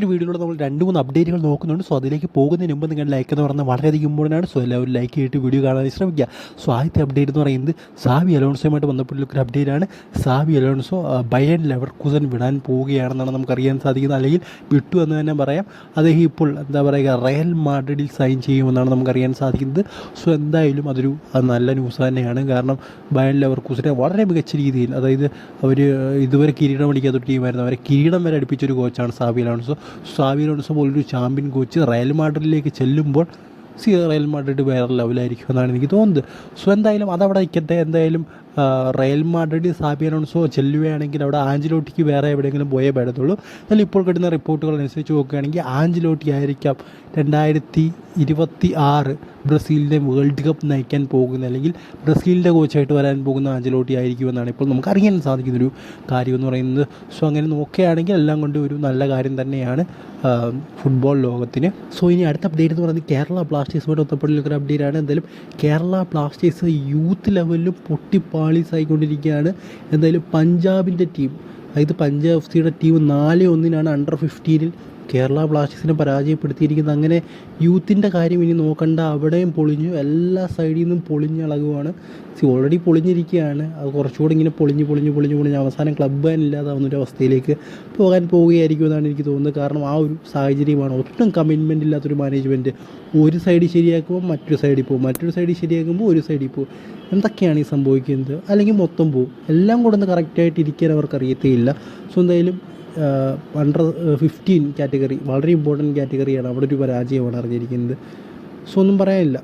ഒരു വീഡിയോയിലൂടെ നമ്മൾ രണ്ട് മൂന്ന് അപ്ഡേറ്റുകൾ നോക്കുന്നുണ്ട്. സോ അതിലേക്ക് പോകുന്നതിന് മുമ്പ് നിങ്ങൾ ലൈക്ക് എന്ന് പറഞ്ഞാൽ വളരെയധികം ഇമ്പോർട്ടന്റ് ആണ്. സോ എല്ലാവരും ലൈക്ക് ചെയ്തിട്ട് വീഡിയോ കാണാൻ ശ്രമിക്കുക. സോ ആദ്യത്തെ അപ്ഡേറ്റ് എന്ന് പറയുന്നത് സാവി അലോൺസോയുമായിട്ട് ബന്ധപ്പെട്ടുള്ള ഒരു അപ്ഡേറ്റ് ആണ്. സാവി അലോൺസോ ബയൻ ലെവർ കുസൻ വിടാൻ പോവുകയാണെന്നാണ് നമുക്കറിയാൻ സാധിക്കുന്നത്. അല്ലെങ്കിൽ വിട്ടു എന്ന് തന്നെ പറയാം. അദ്ദേഹം ഇപ്പോൾ എന്താ പറയുക റയൽ മാഡ്രിഡിൽ സൈൻ ചെയ്യുമെന്നാണ് നമുക്കറിയാൻ സാധിക്കുന്നത്. സോ എന്തായാലും അതൊരു നല്ല ന്യൂസ് തന്നെയാണ്. കാരണം ബയൻ ലെവർ കുസിനെ വളരെ മികച്ച രീതിയിൽ അതായത് അവർ ഇതുവരെ കിരീടം അടിക്കാത്ത ടീമായിരുന്നു അവരെ കിരീടം വരെ അടുപ്പിച്ചൊരു കോച്ചാണ് സാവി അലോൺസോ. സാവി അലോൺസോ പോലൊരു ചാമ്പ്യൻ കോച്ച് റയൽ മാഡ്രിഡിലേക്ക് ചെല്ലുമ്പോൾ സി റയൽ മാഡ്രിഡ് വേറെ ലെവലായിരിക്കും എന്നാണ് എനിക്ക് തോന്നുന്നത്. സോ എന്തായാലും അതവിടെ നിൽക്കട്ടെ. എന്തായാലും റയൽ മാഡ്രിഡ് സാബി അലോൺസോ ചെല്ലുകയാണെങ്കിൽ അവിടെ ആഞ്ചിലോട്ടിക്ക് വേറെ എവിടെയെങ്കിലും പോയേ പറ്റത്തുള്ളൂ. എന്നാൽ ഇപ്പോൾ കിട്ടുന്ന റിപ്പോർട്ടുകൾ അനുസരിച്ച് നോക്കുകയാണെങ്കിൽ ആഞ്ചിലോട്ടി ആയിരിക്കാം രണ്ടായിരത്തി ഇരുപത്തി ആറ് ബ്രസീലിന്റെ വേൾഡ് കപ്പ് നയിക്കാൻ പോകുന്ന അല്ലെങ്കിൽ ബ്രസീലിന്റെ കോച്ചായിട്ട് വരാൻ പോകുന്ന ആഞ്ചലോട്ടി ആയിരിക്കുമെന്നാണ് ഇപ്പോൾ നമുക്ക് അറിയാൻ സാധിക്കുന്നൊരു കാര്യം എന്ന് പറയുന്നത്. സോ അങ്ങനെ നോക്കുകയാണെങ്കിൽ എല്ലാം കൊണ്ട് ഒരു നല്ല കാര്യം തന്നെയാണ്. ഫുട്ബോൾ ലോകത്തിന്. സോ ഇനി അടുത്ത അപ്ഡേറ്റ് എന്ന് പറയുന്നത് കേരള ബ്ലാസ്റ്റേഴ്സുമായിട്ട് ബന്ധപ്പെട്ടുള്ള ഒരു അപ്ഡേറ്റ് ആണ്. എന്തായാലും കേരള ബ്ലാസ്റ്റേഴ്സ് യൂത്ത് ലെവലിലും പൊട്ടിപ്പാളീസ് ആയിക്കൊണ്ടിരിക്കുകയാണ് എന്തായാലും പഞ്ചാബിന്റെ ടീം അതായത് പഞ്ചാബ് എഫ് സിയുടെ ടീം നാല് ഒന്നിനാണ് അണ്ടർ ഫിഫ്റ്റീനിൽ കേരള ബ്ലാസ്റ്റേഴ്സിനെ പരാജയപ്പെടുത്തിയിരിക്കുന്നത്. അങ്ങനെ യൂത്തിന്റെ കാര്യം ഇനി നോക്കണ്ട. അവിടെയും പൊളിഞ്ഞു. എല്ലാ സൈഡിൽ നിന്നും പൊളിഞ്ഞളകുവാണ് സി ഓൾറെഡി പൊളിഞ്ഞിരിക്കുകയാണ്. അത് കുറച്ചുകൂടി ഇങ്ങനെ പൊളിഞ്ഞ് പൊളിഞ്ഞ് പൊളിഞ്ഞ് പൊളിഞ്ഞ് അവസാനം ക്ലബ്ബ് ഇല്ലാതാവുന്ന ഒരു അവസ്ഥയിലേക്ക് പോകാൻ പോവുകയായിരിക്കും എന്നാണ് എനിക്ക് തോന്നുന്നത്. കാരണം ആ ഒരു സാഹചര്യമാണ്. ഒട്ടും കമ്മിറ്റ്മെന്റ് ഇല്ലാത്തൊരു മാനേജ്മെന്റ് ഒരു സൈഡിൽ ശരിയാക്കുമ്പോൾ മറ്റൊരു സൈഡിൽ പോകും. മറ്റൊരു സൈഡിൽ ശരിയാക്കുമ്പോൾ ഒരു സൈഡിൽ പോകും. എന്തൊക്കെയാണ് ഈ സംഭവിക്കുന്നത്? അല്ലെങ്കിൽ മൊത്തം പോകും. എല്ലാം കൂടെ ഒന്ന് കറക്റ്റായിട്ട് ഇരിക്കാൻ അവർക്ക് അറിയത്തേയില്ല. സോ എന്തായാലും അണ്ടർ ഫിഫ്റ്റീൻ കാറ്റഗറി വളരെ ഇമ്പോർട്ടന്റ് കാറ്റഗറിയാണ് അവിടെ ഒരു പരാജയമാണ് അറിഞ്ഞിരിക്കുന്നത്. സോ ഒന്നും പറയാനില്ല.